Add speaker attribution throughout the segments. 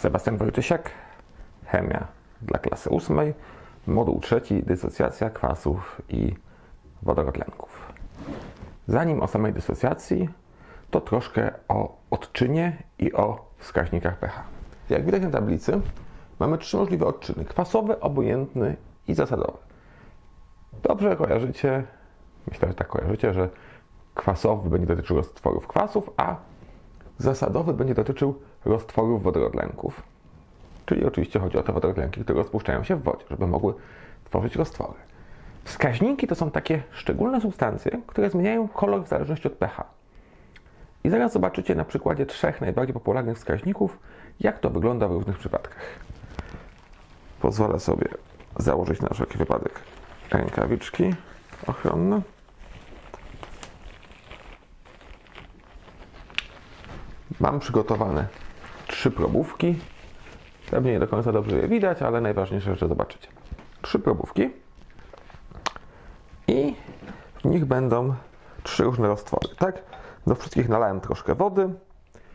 Speaker 1: Sebastian Wojtysiak, chemia dla klasy ósmej, moduł trzeci, dysocjacja kwasów i wodorotlenków. Zanim o samej dysocjacji, to troszkę o odczynie i o wskaźnikach pH. Jak widać na tablicy, mamy trzy możliwe odczyny: kwasowy, obojętny i zasadowy. Dobrze kojarzycie, myślę, że tak kojarzycie, że kwasowy będzie dotyczył roztworów kwasów, a zasadowy będzie dotyczył roztworów wodorotlenków. Czyli oczywiście chodzi o te wodorotlenki, które rozpuszczają się w wodzie, żeby mogły tworzyć roztwory. Wskaźniki to są takie szczególne substancje, które zmieniają kolor w zależności od pH. I zaraz zobaczycie na przykładzie trzech najbardziej popularnych wskaźników, jak to wygląda w różnych przypadkach. Pozwolę sobie założyć na wszelki wypadek rękawiczki ochronne. Mam przygotowane trzy probówki. Pewnie nie do końca dobrze je widać, ale najważniejsze, że zobaczycie. Trzy probówki i w nich będą trzy różne roztwory, tak? Do wszystkich nalałem troszkę wody.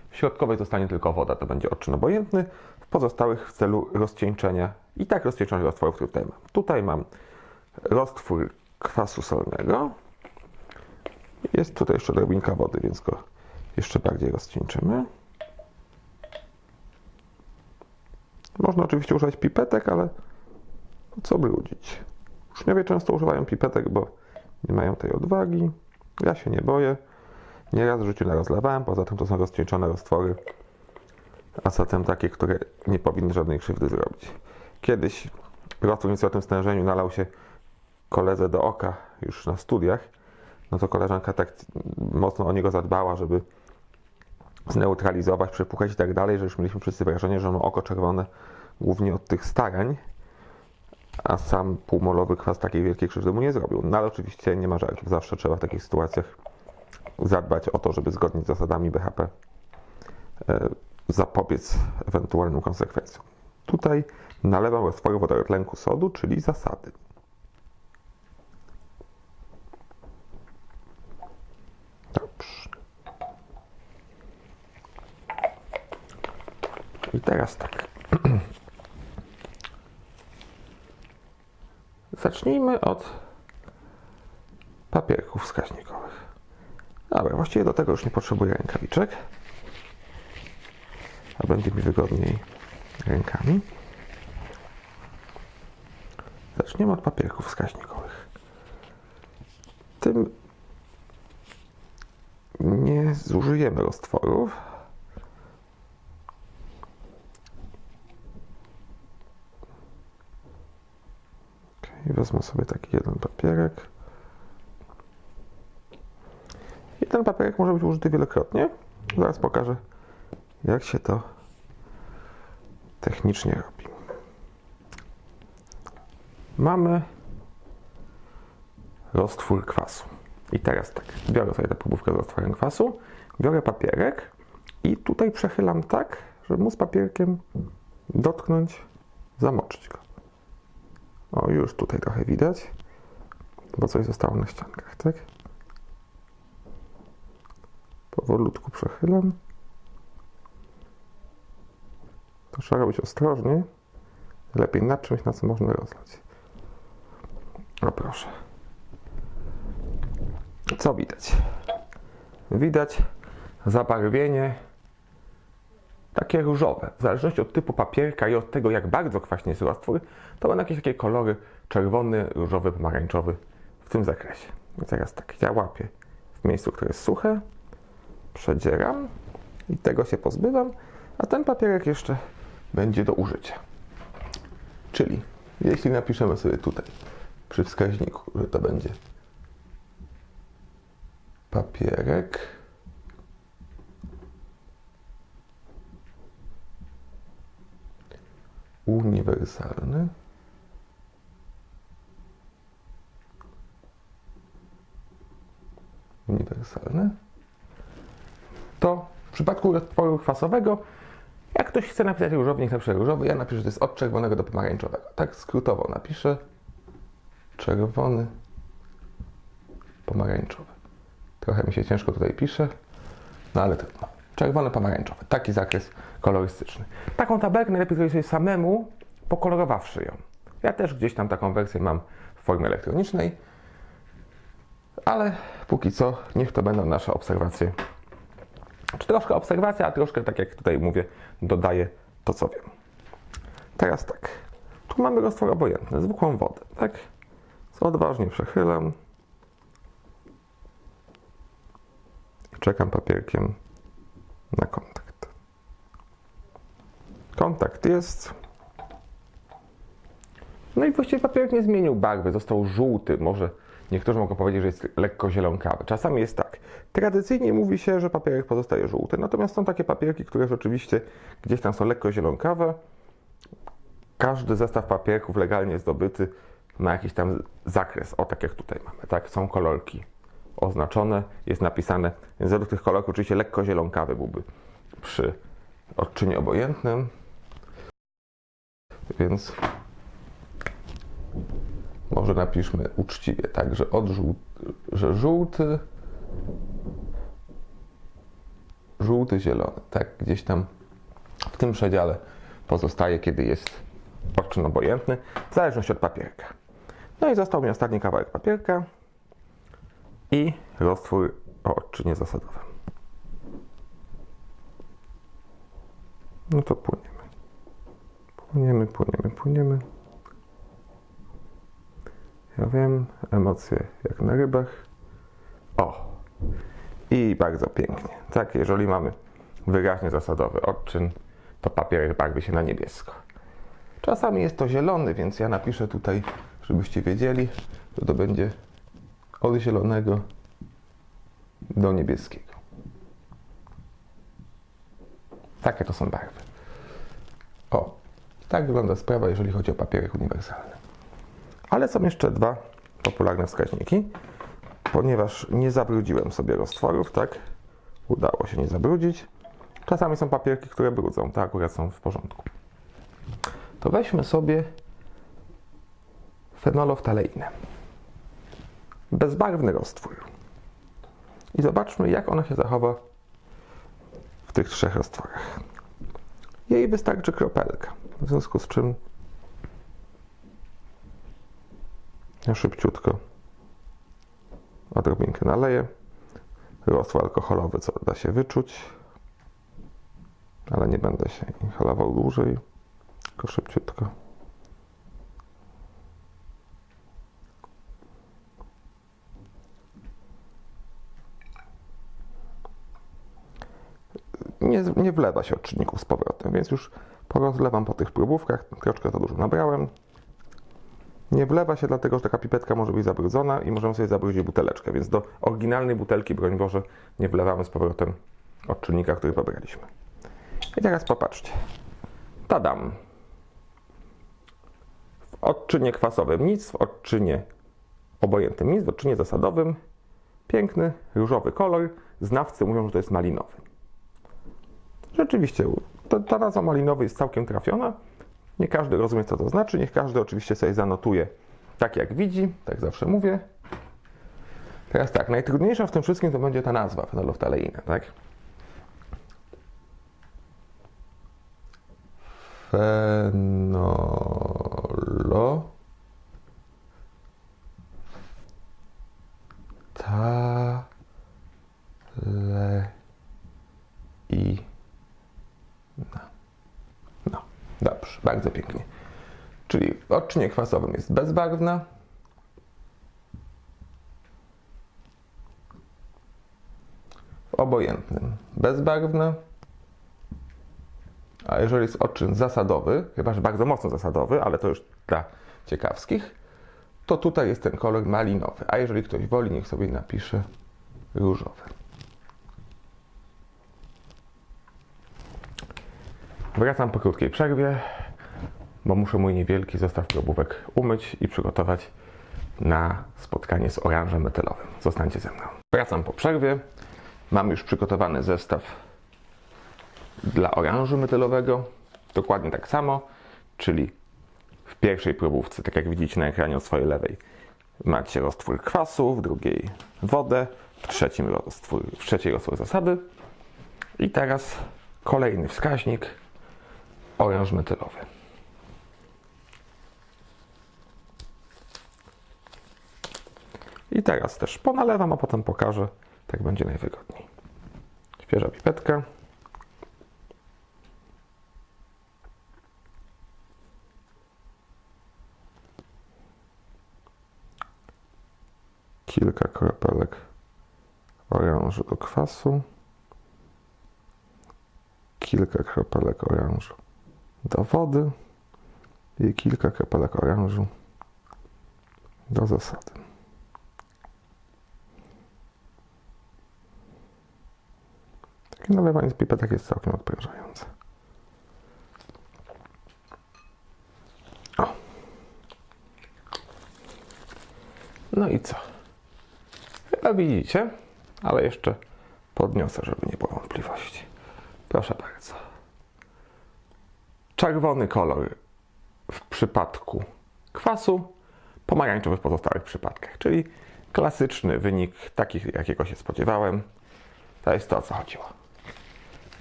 Speaker 1: W środkowej zostanie tylko woda, to będzie odczyn obojętny. W pozostałych w celu rozcieńczenia i tak rozcieńczenia roztworów, które tutaj mam. Tutaj mam roztwór kwasu solnego. Jest tutaj jeszcze drobinka wody, więc go jeszcze bardziej rozcieńczymy. Można oczywiście używać pipetek, ale co brudzić? Uczniowie często używają pipetek, bo nie mają tej odwagi. Ja się nie boję. Nieraz w życiu narozlewałem, poza tym to są rozcieńczone roztwory, a zatem takie, które nie powinny żadnej krzywdy zrobić. Kiedyś roztwór o tym stężeniu nalał się koledze do oka już na studiach, no to koleżanka tak mocno o niego zadbała, żeby zneutralizować, przepukać i tak dalej, że już mieliśmy wszyscy wrażenie, że ma oko czerwone głównie od tych starań, a sam półmolowy kwas takiej wielkiej krzywdy mu nie zrobił. No ale oczywiście nie ma żartów, zawsze trzeba w takich sytuacjach zadbać o to, żeby zgodnie z zasadami BHP e, zapobiec ewentualnym konsekwencjom. Tutaj nalewam roztworu wodorotlenku sodu, czyli zasady. I teraz tak. Zacznijmy od papierków wskaźnikowych. Dobra, właściwie do tego już nie potrzebuję rękawiczek, a będzie mi wygodniej rękami. Zaczniemy od papierków wskaźnikowych. Tym nie zużyjemy roztworów. Okay, wezmę sobie taki jeden papierek. I ten papierek może być użyty wielokrotnie. Zaraz pokażę, jak się to technicznie robi. Mamy roztwór kwasu. I teraz tak, biorę sobie tę próbówkę z roztworem kwasu, biorę papierek i tutaj przechylam tak, żeby móc papierkiem dotknąć, zamoczyć go. O, już tutaj trochę widać, bo coś zostało na ściankach, tak? Powolutku przechylam. To trzeba robić ostrożnie. Lepiej na czymś, na co można rozlać. O proszę. Co widać? Widać zabarwienie takie różowe. W zależności od typu papierka i od tego, jak bardzo kwaśny jest roztwór, to będą jakieś takie kolory czerwony, różowy, pomarańczowy w tym zakresie. I teraz tak, ja łapię w miejscu, które jest suche, przedzieram i tego się pozbywam, a ten papierek jeszcze będzie do użycia. Czyli jeśli napiszemy sobie tutaj przy wskaźniku, że to będzie papierek uniwersalny. Uniwersalny. To w przypadku roztworu kwasowego, jak ktoś chce napisać różowy, niech napisze różowy. Ja napiszę, że to jest od czerwonego do pomarańczowego. Tak skrótowo napiszę. Czerwony, pomarańczowy. Trochę mi się ciężko tutaj pisze, no ale trudno. Czerwony, pomarańczowy. Taki zakres kolorystyczny. Taką tabelkę najlepiej zrobić sobie samemu, pokolorowawszy ją. Ja też gdzieś tam taką wersję mam w formie elektronicznej, ale póki co niech to będą nasze obserwacje. Czy troszkę obserwacja, a troszkę, tak jak tutaj mówię, dodaję to, co wiem. Teraz tak. Tu mamy roztwór obojętny, zwykłą wodę, tak? Co odważnie przechylam. Czekam papierkiem na kontakt. Kontakt jest. No i właściwie papierek nie zmienił barwy, został żółty. Może niektórzy mogą powiedzieć, że jest lekko zielonkawy. Czasami jest tak. Tradycyjnie mówi się, że papierek pozostaje żółty, natomiast są takie papierki, które rzeczywiście gdzieś tam są lekko zielonkawe. Każdy zestaw papierków legalnie zdobyty ma jakiś tam zakres, o tak jak tutaj mamy, tak? Są kolorki oznaczone, jest napisane, więc według tych kolorków oczywiście lekko zielonkawy byłby przy odczynie obojętnym. Więc może napiszmy uczciwie, tak, że, od żół- że żółty, żółty, zielony, tak, gdzieś tam w tym przedziale pozostaje, kiedy jest odczyn obojętny, w zależności od papierka. No i został mi ostatni kawałek papierka i roztwór o odczynie zasadowym. No to płyniemy. Płyniemy, płyniemy, płyniemy. Ja wiem, emocje jak na rybach. O! I bardzo pięknie. Tak, jeżeli mamy wyraźnie zasadowy odczyn, to papierek barwi się na niebiesko. Czasami jest to zielony, więc ja napiszę tutaj, żebyście wiedzieli, że to będzie od zielonego do niebieskiego. Takie to są barwy. O, tak wygląda sprawa, jeżeli chodzi o papierek uniwersalny. Ale są jeszcze dwa popularne wskaźniki, ponieważ nie zabrudziłem sobie roztworów, tak? Udało się nie zabrudzić. Czasami są papierki, które brudzą, te akurat są w porządku. To weźmy sobie fenoloftaleinę. Bezbarwny roztwór. I zobaczmy, jak ona się zachowa w tych trzech roztworach. Jej wystarczy kropelka, w związku z czym ja szybciutko odrobinkę naleję. Roztwór alkoholowy, co da się wyczuć, ale nie będę się inhalował dłużej, tylko szybciutko. Nie, nie wlewa się odczynników z powrotem, więc już porozlewam po tych próbówkach, troszkę za dużo nabrałem. Nie wlewa się dlatego, że taka pipetka może być zabrudzona i możemy sobie zabrudzić buteleczkę, więc do oryginalnej butelki, broń Boże, nie wlewamy z powrotem odczynnika, który pobraliśmy. I teraz popatrzcie. Tadam. W odczynie kwasowym nic, w odczynie obojętnym nic, w odczynie zasadowym piękny, różowy kolor. Znawcy mówią, że to jest malinowy. Rzeczywiście, ta, ta nazwa malinowy jest całkiem trafiona. Nie każdy rozumie, co to znaczy. Niech każdy oczywiście sobie zanotuje tak, jak widzi. Tak zawsze mówię. Teraz tak, najtrudniejsza w tym wszystkim to będzie ta nazwa, fenoloftaleina, tak? Fenolo... Ta... Le... I... No. no, bardzo pięknie. Czyli w odczynie kwasowym jest bezbarwna. W obojętnym bezbarwna. A jeżeli jest odczyn zasadowy, chyba że bardzo mocno zasadowy, ale to już dla ciekawskich, to tutaj jest ten kolor malinowy. A jeżeli ktoś woli, niech sobie napisze różowy. Wracam po krótkiej przerwie, bo muszę mój niewielki zestaw probówek umyć i przygotować na spotkanie z oranżem metylowym. Zostańcie ze mną. Wracam po przerwie. Mam już przygotowany zestaw dla oranżu metylowego. Dokładnie tak samo, czyli w pierwszej probówce, tak jak widzicie na ekranie od swojej lewej, macie roztwór kwasu, w drugiej wodę, w, trzecim roztwór, w trzeciej roztwór zasady. I teraz kolejny wskaźnik oręż metylowy. I teraz też ponalewam, a potem pokażę, tak będzie najwygodniej. Świeża pipetka. Kilka kropelek orężu do kwasu. Kilka kropelek orężu do wody i kilka kropelek orężu do zasady. Nalewanie z pipetek jest całkiem odprężające. O. No i co? Chyba widzicie, ale jeszcze podniosę, żeby nie było wątpliwości. Proszę bardzo. Czerwony kolor w przypadku kwasu, pomarańczowy w pozostałych przypadkach, czyli klasyczny wynik, taki jakiego się spodziewałem. To jest to, o co chodziło.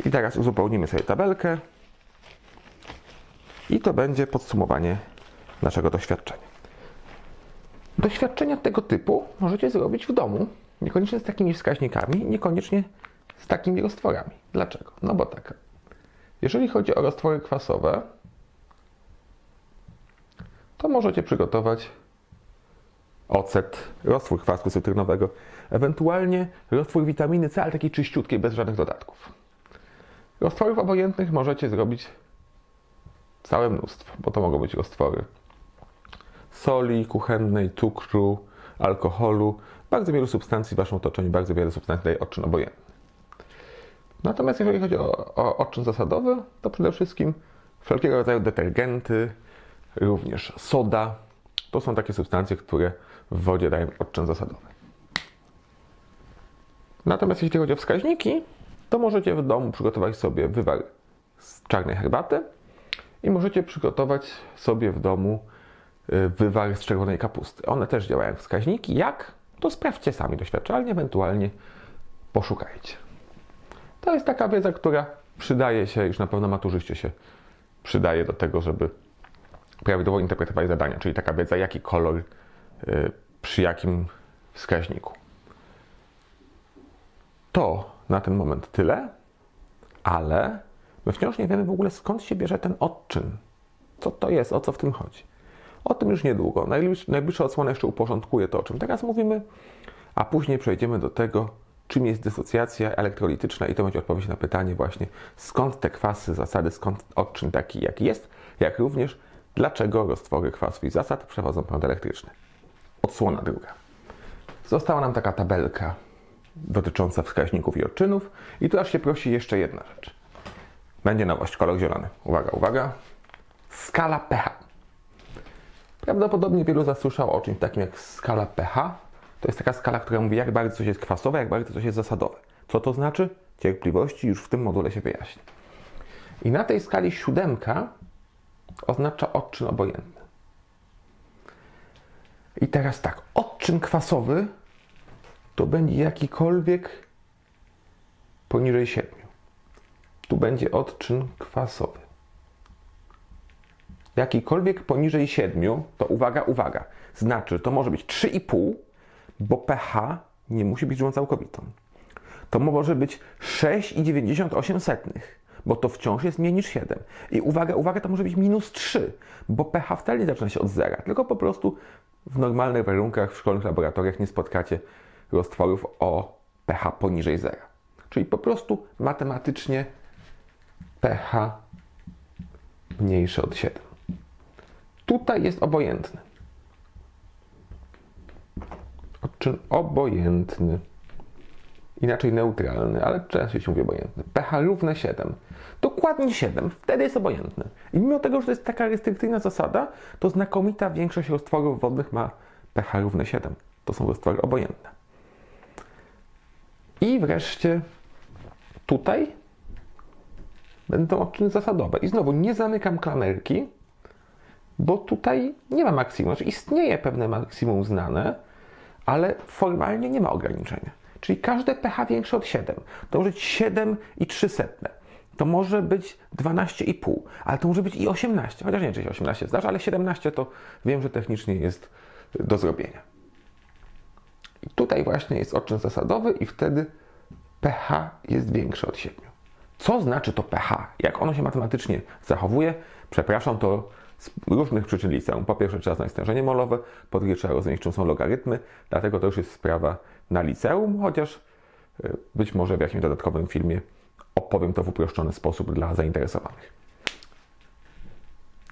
Speaker 1: I teraz uzupełnimy sobie tabelkę. I to będzie podsumowanie naszego doświadczenia. Doświadczenia tego typu możecie zrobić w domu, niekoniecznie z takimi wskaźnikami, niekoniecznie z takimi roztworami. Dlaczego? No bo tak. Jeżeli chodzi o roztwory kwasowe, to możecie przygotować ocet, roztwór kwasku cytrynowego, ewentualnie roztwór witaminy C, ale takiej czyściutkiej, bez żadnych dodatków. Roztworów obojętnych możecie zrobić całe mnóstwo, bo to mogą być roztwory soli kuchennej, cukru, alkoholu, bardzo wielu substancji w Waszym otoczeniu, bardzo wiele substancji daje odczyn obojętny. Natomiast jeżeli chodzi o, o odczyn zasadowy, to przede wszystkim wszelkiego rodzaju detergenty, również soda, to są takie substancje, które w wodzie dają odczyn zasadowy. Natomiast jeśli chodzi o wskaźniki, to możecie w domu przygotować sobie wywar z czarnej herbaty i możecie przygotować sobie w domu y, wywar z czerwonej kapusty. One też działają jak wskaźniki. Jak? To sprawdźcie sami doświadczalnie, ewentualnie poszukajcie. To jest taka wiedza, która przydaje się, już na pewno maturzyście się przydaje do tego, żeby prawidłowo interpretować zadania, czyli taka wiedza, jaki kolor y, przy jakim wskaźniku. To na ten moment tyle, ale my wciąż nie wiemy w ogóle skąd się bierze ten odczyn. Co to jest, o co w tym chodzi. O tym już niedługo. Najbliż, najbliższa odsłona jeszcze uporządkuje to, o czym teraz mówimy, a później przejdziemy do tego, czym jest dysocjacja elektrolityczna i to będzie odpowiedź na pytanie właśnie skąd te kwasy, zasady, skąd odczyn taki jaki jest, jak również dlaczego roztwory kwasów i zasad przechodzą prąd elektryczny. Odsłona druga. Została nam taka tabelka dotycząca wskaźników i odczynów i tu aż się prosi jeszcze jedna rzecz. Będzie nowość, kolor zielony. Uwaga, uwaga. Skala pH. Prawdopodobnie wielu zasłyszało o czymś takim jak skala pH. To jest taka skala, która mówi, jak bardzo coś jest kwasowe, jak bardzo coś jest zasadowe. Co to znaczy? Cierpliwości już w tym module się wyjaśni. I na tej skali siódemka oznacza odczyn obojętny. I teraz tak, odczyn kwasowy to będzie jakikolwiek poniżej 7. Tu będzie odczyn kwasowy. Jakikolwiek poniżej 7, to uwaga, uwaga, znaczy to może być 3,5, bo pH nie musi być liczbą całkowitą. To może być 6,98, bo to wciąż jest mniej niż 7. I uwaga, uwaga, to może być minus 3, bo pH wcale nie zaczyna się od zera, tylko po prostu w normalnych warunkach w szkolnych laboratoriach nie spotkacie roztworów o pH poniżej zera. Czyli po prostu matematycznie pH mniejsze od 7. Tutaj jest obojętny. Odczyn obojętny. Inaczej neutralny, ale częściej się mówi obojętny. pH równe 7. Dokładnie 7. Wtedy jest obojętny. I mimo tego, że to jest taka restrykcyjna zasada, to znakomita większość roztworów wodnych ma pH równe 7. To są roztwory obojętne. I wreszcie tutaj będą odczyny zasadowe. I znowu nie zamykam klamerki, bo tutaj nie ma maksimum. Znaczy istnieje pewne maksimum znane, ale formalnie nie ma ograniczenia. czyli każde pH większe od 7. To może być 7 i 300. To może być 12,5, ale to może być i 18. Chociaż nie czy się 18 zdarza, ale 17 to wiem, że technicznie jest do zrobienia. I tutaj właśnie jest odczyn zasadowy i wtedy pH jest większe od 7. Co znaczy to pH? Jak ono się matematycznie zachowuje? Przepraszam, to z różnych przyczyn liceum. Po pierwsze trzeba znać stężenie molowe, po drugie trzeba rozumieć, czym są logarytmy, dlatego to już jest sprawa na liceum, chociaż y, być może w jakimś dodatkowym filmie opowiem to w uproszczony sposób dla zainteresowanych.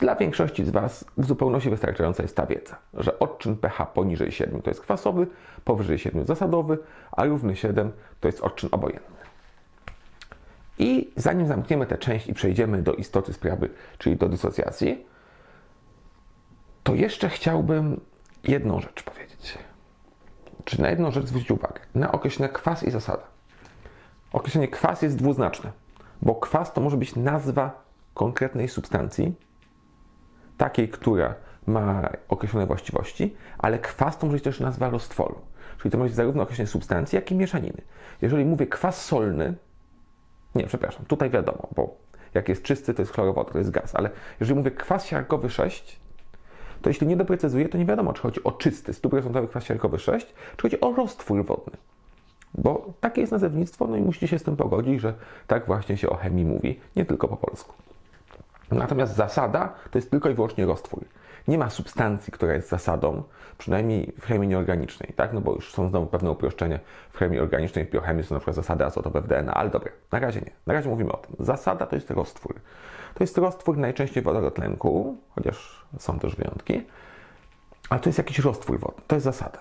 Speaker 1: Dla większości z Was w zupełności wystarczająca jest ta wiedza, że odczyn pH poniżej 7 to jest kwasowy, powyżej 7 zasadowy, a równy 7 to jest odczyn obojętny. I zanim zamkniemy tę część i przejdziemy do istoty sprawy, czyli do dysocjacji, to jeszcze chciałbym jedną rzecz powiedzieć. Czy na jedną rzecz zwrócić uwagę? Na określenie kwas i zasada. Określenie kwas jest dwuznaczne, bo kwas to może być nazwa konkretnej substancji, takiej, która ma określone właściwości, ale kwas to może być też nazwa roztworu. Czyli to może być zarówno określenie substancji, jak i mieszaniny. Jeżeli mówię kwas solny, nie, przepraszam, tutaj wiadomo, bo jak jest czysty, to jest chlorowodór, to jest gaz, ale jeżeli mówię kwas siarkowy 6, to jeśli nie doprecyzuję, to nie wiadomo, czy chodzi o czysty, 100% kwas siarkowy 6, czy chodzi o roztwór wodny. Bo takie jest nazewnictwo, no i musicie się z tym pogodzić, że tak właśnie się o chemii mówi, nie tylko po polsku. Natomiast zasada to jest tylko i wyłącznie roztwór. Nie ma substancji, która jest zasadą, przynajmniej w chemii nieorganicznej, tak? No bo już są znowu pewne uproszczenia w chemii organicznej, w biochemii są na przykład zasady azotowe w DNA, ale dobra, na razie nie. Na razie mówimy o tym. Zasada to jest roztwór. To jest roztwór najczęściej wodorotlenku, chociaż są też wyjątki, ale to jest jakiś roztwór wodny. To jest zasada.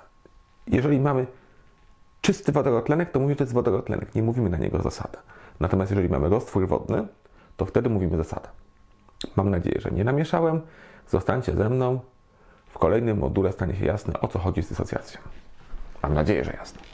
Speaker 1: Jeżeli mamy czysty wodorotlenek, to mówimy, że to jest wodorotlenek. Nie mówimy na niego zasada. Natomiast jeżeli mamy roztwór wodny, to wtedy mówimy zasada. Mam nadzieję, że nie namieszałem. Zostańcie ze mną. W kolejnym module stanie się jasne, o co chodzi z dysocjacją. Mam nadzieję, że jasne.